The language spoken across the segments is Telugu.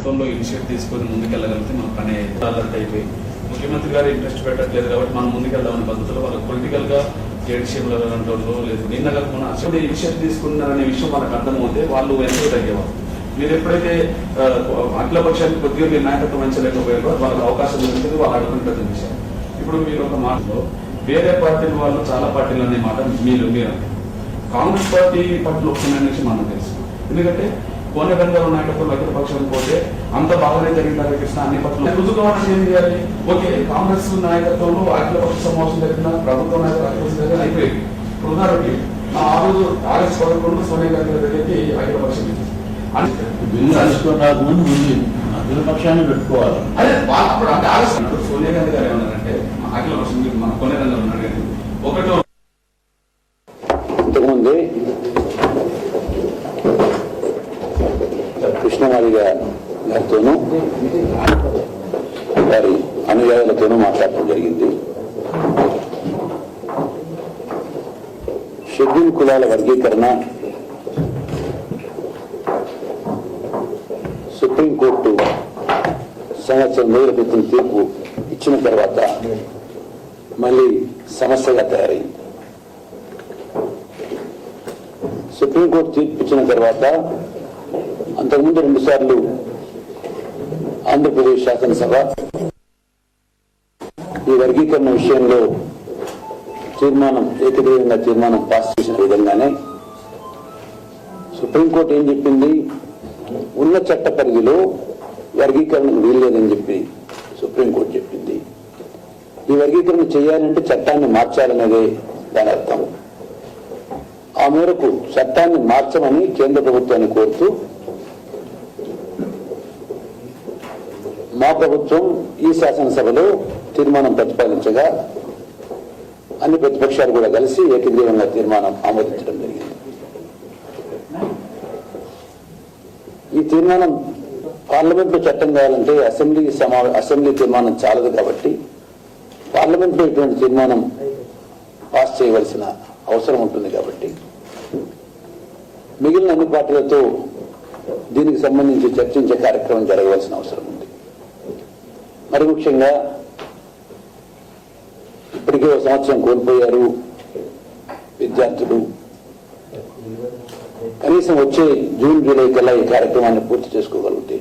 నాయకత్వంలో ఇనిషియేట్ తీసుకొని ముందుకెళ్ళగలిగితే మన పని అలర్ట్ అయిపోయి. ముఖ్యమంత్రి గారు ఇంట్రెస్ట్ పెట్టట్లేదు కాబట్టి మనం ముందుకెళ్దామని పద్ధతిలో వాళ్ళకి పొలిటికల్గా లేదు. నిన్న కాకుండా అసలు ఇనిషియేట్ తీసుకున్నారనే విషయం మనకు అర్థమవుతే వాళ్ళు ఎంతో తగ్గేవారు మీరు ఎప్పుడైతే అఖిల పక్షానికి కొద్దిగా మీరు నాయకత్వం వహించలేకపోయారో వాళ్ళకి అవకాశం దొరికింది వాళ్ళు అడుగుంటుంది విషయం. ఇప్పుడు మీరు ఒక మాటలో వేరే పార్టీల వాళ్ళు చాలా పార్టీలు అనే మాట మీరు మీరు కాంగ్రెస్ పార్టీ పట్ల ఒప్పుకున్న విషయం తెలుసు. ఎందుకంటే కోనగంగా నాయకత్వం అఖిల పక్షం పోతే అంత బాగానే జరిగింది కృష్ణ అన్ని పట్ల రుజుకోవాలని ఏం చేయాలి? ఓకే కాంగ్రెస్ నాయకత్వంలో అఖిల పక్ష సమావేశం జరిగిన ప్రభుత్వ నాయకులు అఖిల పక్షం జరిగిన అయిపోయింది ఇప్పుడు ఉదాహరణకి ఆ రోజు ఆగస్టు పదకొండు సోనియా గాంధీ గారి దగ్గరికి అఖిల పక్షం వెళ్ళింది. అంటే బిల్లు తీసుకొని రాకముందు ముందు అఖిల పక్షాన్ని పెట్టుకోవాలి. అదే అప్పుడు అంటే ఆగస్టు. సోనియా గాంధీ గారు ఏమన్నారంటే మా అఖిల పక్షం మీరు మన కొనేరంగా ఉన్నాడు ఒకటో ఇంతకుముందే కృష్ణమారి గారితోనూ వారి అనుయాయులతోనూ మాట్లాడటం జరిగింది షెడ్యూల్ కులాల వర్గీకరణ. సుప్రీంకోర్టు సంవత్సరం రోజుల క్రితం తీర్పు ఇచ్చిన తర్వాత మళ్ళీ సమస్యగా తయారైంది. సుప్రీంకోర్టు తీర్పు ఇచ్చిన తర్వాత అంతకుముందు రెండుసార్లు ఆంధ్రప్రదేశ్ శాసనసభ ఈ వర్గీకరణ విషయంలో తీర్మానం ఏకగ్రీవంగా తీర్మానం పాస్ చేసిన విధంగానే సుప్రీంకోర్టు ఏం చెప్పింది? ఉన్న చట్ట పరిధిలో వర్గీకరణకు వీల్లేదని చెప్పి సుప్రీంకోర్టు చెప్పింది. ఈ వర్గీకరణ చేయాలంటే చట్టాన్ని మార్చాలనేదే దాని అర్థం. ఆ మేరకు చట్టాన్ని మార్చమని కేంద్ర ప్రభుత్వాన్ని కోరుతూ మా ప్రభుత్వం ఈ శాసనసభలో తీర్మానం ప్రతిపాదించగా అన్ని ప్రతిపక్షాలు కూడా కలిసి ఏకగ్రీవంగా తీర్మానం ఆమోదించడం జరిగింది. ఈ తీర్మానం పార్లమెంట్లో చట్టం కావాలంటే అసెంబ్లీ సమా అసెంబ్లీ తీర్మానం చాలదు కాబట్టి పార్లమెంట్లో ఇటువంటి తీర్మానం పాస్ చేయవలసిన అవసరం ఉంటుంది కాబట్టి మిగిలిన అన్ని పార్టీలతో దీనికి సంబంధించి చర్చించే కార్యక్రమం జరగవలసిన అవసరం ఉంది. మరి ముఖ్యంగా ఇప్పటికే ఒక సంవత్సరం కోల్పోయారు విద్యార్థులు. కనీసం వచ్చే జూన్ జూలై కల్లా ఈ కార్యక్రమాన్ని పూర్తి చేసుకోగలిగితే.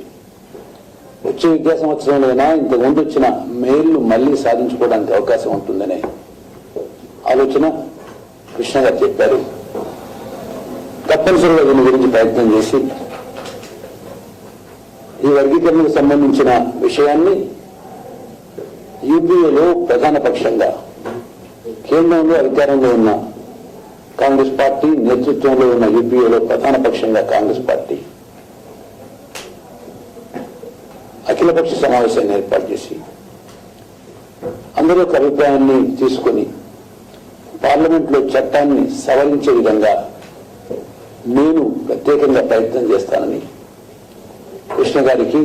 వచ్చే విద్యా సంవత్సరంలోనైనా ఇంతకు ముందు వచ్చిన మేలు మళ్ళీ సాధించుకోవడానికి అవకాశం ఉంటుందనే ఆలోచన కృష్ణ గారు చెప్పారు. తప్పనిసరిగా దీని గురించి ప్రయత్నం చేసి ఈ వర్గీకరణకు సంబంధించిన విషయాన్ని యూపీఏలో ప్రధాన పక్షంగా కేంద్రంలో అధికారంలో ఉన్న కాంగ్రెస్ పార్టీ నేతృత్వంలో ఉన్న యూపీఏలో ప్రధాన పక్షంగా కాంగ్రెస్ పార్టీ అఖిలపక్ష సమావేశాన్ని ఏర్పాటు చేసి అందరూ ఒక అభిప్రాయాన్ని తీసుకొని పార్లమెంట్లో చట్టాన్ని సవరించే విధంగా నేను ప్రత్యేకంగా ప్రయత్నం చేస్తానని కృష్ణ గారికి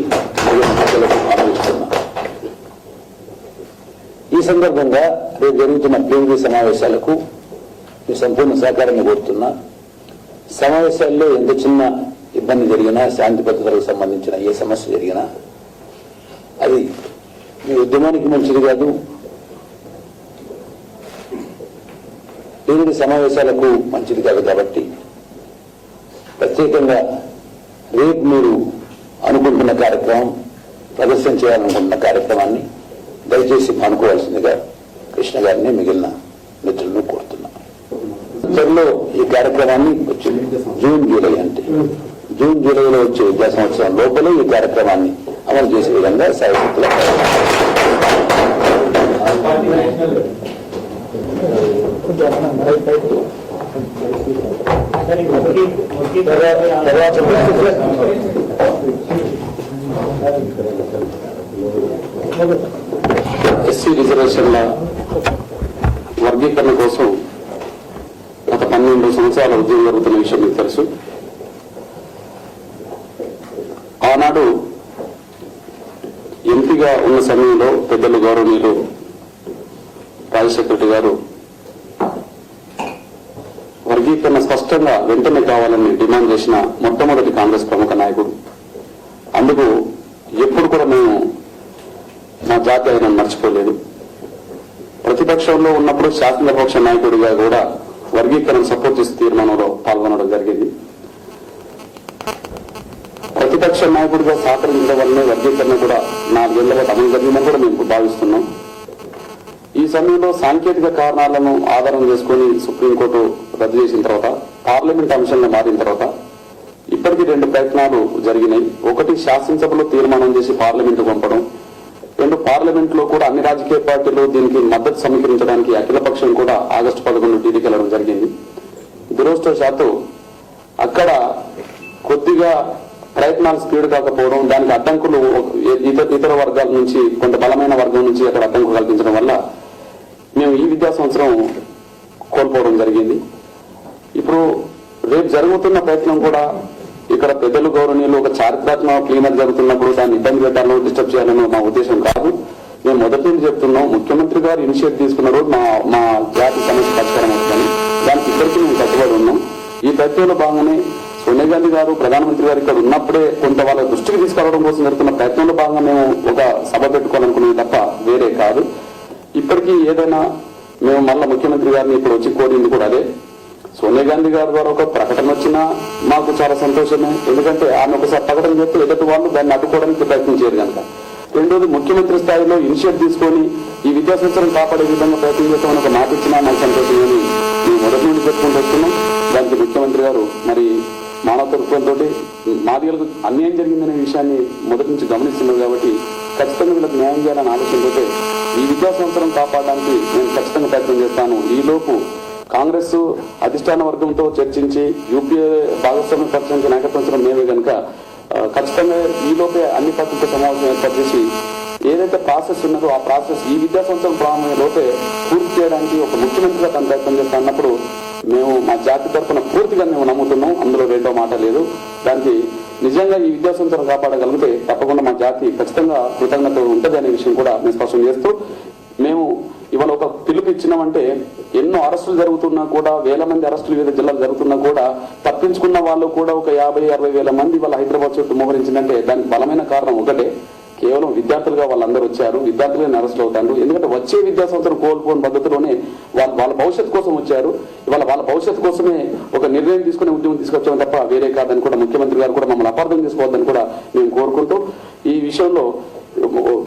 సందర్భంగా రేపు జరుగుతున్న ప్లీనరీ సమావేశాలకు మీ సంపూర్ణ సహకారాన్ని కోరుతున్నా. సమావేశాల్లో ఎంత చిన్న ఇబ్బంది జరిగినా శాంతి భద్రతలకు సంబంధించిన ఏ సమస్య జరిగినా అది మీ ఉద్యమానికి మంచిది కాదు. ప్లీనరీ సమావేశాలకు మంచిది కాదు కాబట్టి ప్రత్యేకంగా రేపు మీరు అనుకుంటున్న కార్యక్రమం ప్రదర్శన చేయాలనుకుంటున్న కార్యక్రమాన్ని దయచేసి పనుకోవాల్సిందిగా కృష్ణ గారిని మిగిలిన మిత్రులను కోరుతున్నాను త్వరలో ఈ కార్యక్రమాన్ని వచ్చే జూన్ జూలై అంటే. జూన్ జూలైలో వచ్చే విద్యా సంవత్సరం లోపలే ఈ కార్యక్రమాన్ని అమలు చేసే విధంగా సాయశక్తుల ఎస్సీ రిజర్వేషన్ల వర్గీకరణ కోసం గత పన్నెండు సంవత్సరాల ఉద్యోగం జరుగుతున్న విషయం మీకు తెలుసు. ఆనాడు ఎంపీగా ఉన్న సమయంలో పెద్దలు గౌరవనీయులు రాజశేఖర రెడ్డి గారు వర్గీకరణ స్పష్టంగా వెంటనే కావాలని డిమాండ్ చేసిన మొట్టమొదటి కాంగ్రెస్ ప్రముఖ నాయకుడు. అందుకు ఎప్పుడు కూడా మేము మా జాతి ఆయన మర్చిపోలేదు. ప్రతిపక్షంలో ఉన్నప్పుడు శాసనపక్ష నాయకుడిగా కూడా వర్గీకరణ సపోర్ట్ చేసే తీర్మానంలో పాల్గొనడం జరిగింది. ప్రతిపక్ష నాయకుడిగా సహకరించడం వల్లనే వర్గీకరణ కూడా నాలుగేళ్ళ పాటు అమలు జరిగిందని కూడా మేము భావిస్తున్నాం. ఈ సమయంలో సాంకేతిక కారణాలను ఆధారం చేసుకుని సుప్రీంకోర్టు రద్దు చేసిన తర్వాత పార్లమెంట్ అంశంగా మారిన తర్వాత ఇప్పటికీ రెండు ప్రయత్నాలు జరిగినాయి. ఒకటి శాసనసభలో తీర్మానం చేసి పార్లమెంటు పంపడం రెండు పార్లమెంట్లో కూడా అన్ని రాజకీయ పార్టీలు దీనికి మద్దతు సమీకరించడానికి అఖిలపక్షం కూడా ఆగస్టు పదకొండు ఢిల్లీకి వెళ్ళడం జరిగింది. దురదృష్టవశాత్తు అక్కడ కొద్దిగా ప్రయత్నాలు స్పీడ్ కాకపోవడం దానికి అడ్డంకులు ఇతర ఇతర వర్గాల నుంచి కొంత బలమైన వర్గం నుంచి అక్కడ అడ్డంకు కల్పించడం వల్ల మేము ఈ విద్యా సంవత్సరం కోల్పోవడం జరిగింది. ఇప్పుడు రేపు జరుగుతున్న ప్రయత్నం కూడా ఇక్కడ పెద్దలు గౌరవనీయులు ఒక చారిత్రాత్మక క్లీనర్ జరుగుతున్నప్పుడు దాన్ని ఇబ్బంది పెట్టాలో డిస్టర్బ్ చేయాలని మా ఉద్దేశం కాదు. మేము మొదటి నుంచి చెప్తున్నాం ముఖ్యమంత్రి గారు ఇనిషియేట్ తీసుకున్న రోజు మా మా జాతి సమస్య పరిష్కారం అవుతుందని. దానికి ఇద్దరికి మేము కట్టుబడి ఉన్నాం. ఈ ప్రక్రియలో భాగంగానే సోనియా గాంధీ గారు ప్రధానమంత్రి గారు ఇక్కడ ఉన్నప్పుడే కొంత వాళ్ళ దృష్టికి తీసుకురావడం కోసం జరుగుతున్న ప్రయత్నంలో భాగంగా మేము ఒక సభ పెట్టుకోవాలనుకునేది తప్ప వేరే కాదు. ఇప్పటికీ ఏదైనా మేము మళ్ళా ముఖ్యమంత్రి గారిని ఇప్పుడు వచ్చి కోరింది కూడా అదే. సోనియా గాంధీ గారి ద్వారా ఒక ప్రకటన వచ్చినా మాకు చాలా సంతోషమే. ఎందుకంటే ఆమె ఒకసారి ప్రకటన చేస్తే ఎదుటి వాళ్ళు దాన్ని అడ్డుకోవడానికి ప్రయత్నం కనుక. రెండోది ముఖ్యమంత్రి స్థాయిలో ఇనిషియేట్ తీసుకొని ఈ విద్యా సంవత్సరం కాపాడే విధంగా ప్రయత్నం చేస్తామని ఒక మాట ఇచ్చినా మాకు సంతోషమని మేము మొదటి నుండి చెప్పుకుంటూ వస్తున్నాం. దానికి ముఖ్యమంత్రి గారు మరి మానవతత్వంతో మాదిగలకు అన్యాయం జరిగిందనే విషయాన్ని మొదటి నుంచి గమనిస్తున్నారు కాబట్టి ఖచ్చితంగా వీళ్ళకి న్యాయం చేయాలని ఆలోచనతో ఈ విద్యా సంవత్సరం కాపాడడానికి నేను ఖచ్చితంగా ప్రయత్నం చేస్తాను. ఈలోపు కాంగ్రెస్ అధిష్టాన వర్గంతో చర్చించి యూపీఏ భాగస్వామ్య పక్షానికి నాయకత్వం మేమే కనుక ఖచ్చితంగా ఈ లోపే అన్ని పార్టీలతో సమావేశం ఏర్పాటు చేసి ఏదైతే ప్రాసెస్ ఉన్నదో ఆ ప్రాసెస్ ఈ విద్యా సంవత్సరం ప్రారంభమైన లోపే పూర్తి చేయడానికి ఒక ముఖ్యమంత్రిగా తన ప్రయత్నం చేస్తా అన్నప్పుడు మేము మా జాతి తరఫున పూర్తిగా మేము నమ్ముతున్నాం. అందులో రెండో మాట లేదు. దానికి నిజంగా ఈ విద్యా సంవత్సరం కాపాడగలిగితే తప్పకుండా మా జాతి ఖచ్చితంగా కృతజ్ఞత ఉంటుంది అనే విషయం కూడా మేము స్పష్టం చేస్తూ మేము ఇవాళ పిలుపు ఇచ్చినామంటే ఎన్నో అరెస్టులు జరుగుతున్నా కూడా వేల మంది అరెస్టులు వివిధ జిల్లాలు జరుగుతున్నా కూడా తప్పించుకున్న వాళ్ళు కూడా ఒక యాభై అరవై వేల మంది వాళ్ళ హైదరాబాద్ చుట్టూ మోహరించిందంటే దానికి బలమైన కారణం ఒకటే. కేవలం విద్యార్థులుగా వాళ్ళందరూ వచ్చారు విద్యార్థులుగా అరెస్ట్ అవుతారు ఎందుకంటే వచ్చే విద్యా సంవత్సరం కోల్పోని పద్ధతిలోనే వాళ్ళ వాళ్ళ భవిష్యత్తు కోసం వచ్చారు. ఇవాళ వాళ్ళ భవిష్యత్తు కోసమే ఒక నిర్ణయం తీసుకునే ఉద్యమం తీసుకొచ్చాం తప్ప వేరే కాదని కూడా ముఖ్యమంత్రి గారు కూడా మమ్మల్ని అపార్థం చేసుకోవద్దని కూడా మేము కోరుకుంటూ ఈ విషయంలో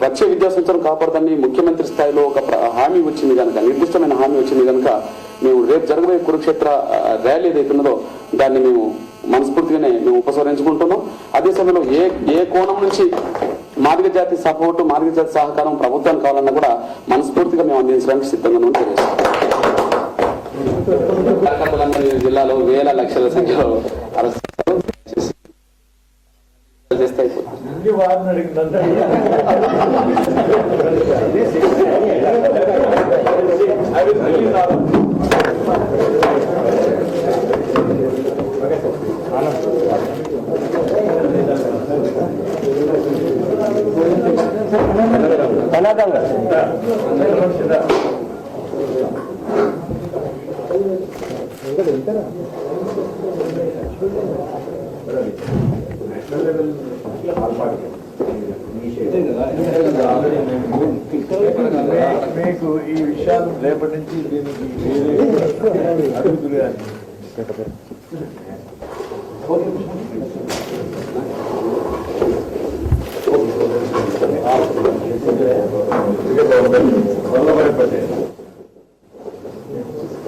వచ్చే విద్యా సంవత్సరం కాపాడదని ముఖ్యమంత్రి స్థాయిలో ఒక హామీ వచ్చింది కనుక నిర్దిష్టమైన హామీ వచ్చింది కనుక మేము రేపు జరగబోయే కురుక్షేత్ర ర్యాలీ ఏదైతే ఉన్నదో దాన్ని మేము మనస్ఫూర్తిగానే మేము ఉపసంహరించుకుంటున్నాం. అదే సమయంలో ఏ ఏ కోణం నుంచి మార్గ జాతి సపోర్టు మార్గ జాతి సహకారం ప్రభుత్వానికి కావాలన్నా కూడా మనస్ఫూర్తిగా మేము అందించడానికి సిద్ధంగా తెలియజేస్తాం జిల్లాలో వేల లక్షల సంఖ్యలో అరెస్ట్ చేస్తే అయిపోతుంది మీకు ఈ విషయాలు రేపటి నుంచి దీనికి వేరే అడుగుతులు కానీ వల్లభాయ్ పటేల్